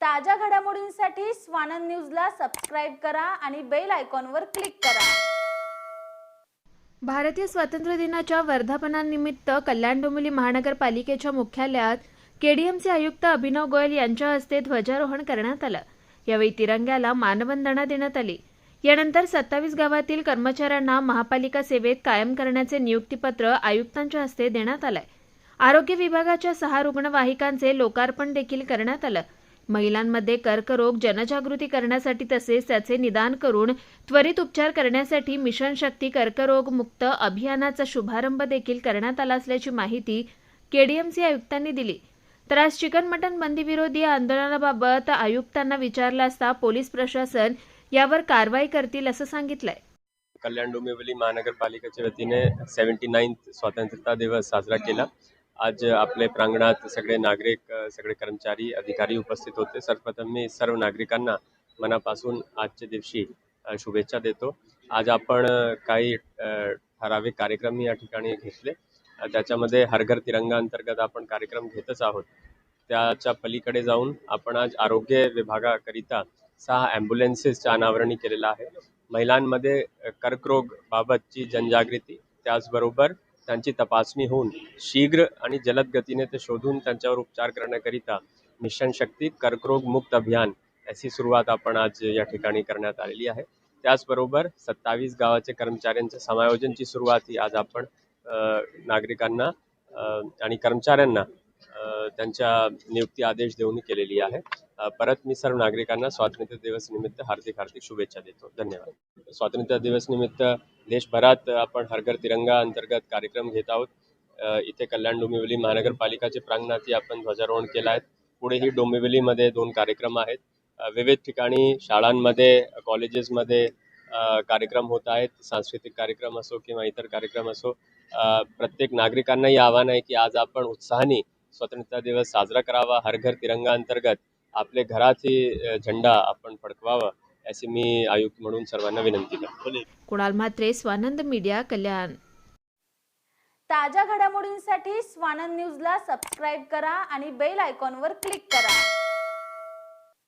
ताज्या घडामोडींसाठी स्वानंद न्यूजला सबस्क्राईब करा आणि बेल आयकॉनवर क्लिक करा. भारतीय स्वातंत्र्य दिनाच्या वर्धापनानिमित्त कल्याण डोंबिवली महानगरपालिकेच्या मुख्यालयात केडीएमचे आयुक्त अभिनव गोयल यांच्या हस्ते ध्वजारोहण करण्यात आलं. यावेळी तिरंग्याला मानवंदना देण्यात आली. यानंतर सत्तावीस गावातील कर्मचाऱ्यांना महापालिका सेवेत कायम करण्याचे नियुक्तीपत्र आयुक्तांच्या हस्ते देण्यात आलंय. आरोग्य विभागाच्या सहा रुग्णवाहिकांचे लोकार्पण देखील करण्यात आलं. महिलांमध्ये कर्करोग जनजागृती करण्यासाठी तसेच त्याचे निदान करून त्वरित उपचार करण्यासाठी मिशन शक्ती कर्करोग मुक्त अभियानाचा शुभारंभ देखील करण्यात आला असल्याची माहिती केडीएमसी आयुक्तांनी दिली. तर आज चिकन मटन बंदीविरोधी आंदोलनाबाबत आयुक्तांना विचारलं असता पोलीस प्रशासन यावर कारवाई करतील असं सांगितलंय. कल्याण डोंबिवली महानगरपालिकेच्या वतीने सेव्हन्टी नाईन्थ स्वातंत्र्यता दिवस साजरा केला. आज आपले प्रांगणात सगळे नागरिक सगळे कर्मचारी अधिकारी उपस्थित होते. सर्वप्रथम मी सर्व नागरिकांना मनापासून आजच्या दिवशी शुभेच्छा देतो. आज आपण काही ठराविक कार्यक्रम या ठिकाणी घेतले. त्याच्यामध्ये हर घर तिरंगा अंतर्गत आपण कार्यक्रम घेतच आहोत. त्याच्या पलीकडे जाऊन आपण आज आरोग्य विभागाकरिता सहा ॲम्ब्युलन्सेसच्या अनावरणी केलेलं आहे. महिलांमध्ये कर्करोग बाबतची जनजागृती त्याचबरोबर त्यांची तपासणी होऊन शीघ्र आणि जलद गतीने ते शोधून त्यांच्यावर उपचार करण्याकरिता मिशन शक्ती कर्करोग मुक्त अभियान याची सुरुवात आपण आज या ठिकाणी करण्यात आलेली आहे. त्याचबरोबर सत्तावीस गावाचे कर्मचाऱ्यांच्या समायोजनची सुरुवात ही आज आपण नागरिकांना आणि कर्मचाऱ्यांना त्यांच्या नियुक्ती आदेश देऊन केलेली आहे. परत मी सर्व नागरिकांना स्वातंत्र्य दिवस निमित्त हार्दिक हार्दिक शुभेच्छा देतो. धन्यवाद. स्वातंत्र्य दिवस निमित्त देशभरात आपण हरघर तिरंगा अंतर्गत कार्यक्रम घेत आहोत. इथे कल्याण डोंबिवली महानगरपालिकाचे प्रांगणातही आपण ध्वजारोहण केलं आहे. पुढेही डोंबिवलीमध्ये दोन कार्यक्रम आहेत. विविध ठिकाणी शाळांमध्ये कॉलेजेसमध्ये कार्यक्रम होत आहेत. सांस्कृतिक कार्यक्रम असो किंवा इतर कार्यक्रम असो. प्रत्येक नागरिकांनाही आव्हान आहे की आज आपण उत्साहाने स्वतंत्रता दिवस साजरा करावा. हर घर तिरंगा अंतर्गत आपले घरातही झेंडा आपण फडकवावा. अशी मी आयुक्त म्हणून सर्वांना विनंती करतो. कुणाल म्हात्रे स्वानंद मीडिया कल्याण. ताज्या घडामोडींसाठी स्वानंद न्यूजला सबस्क्राईब करा आणि बेल आयकॉनवर क्लिक करा.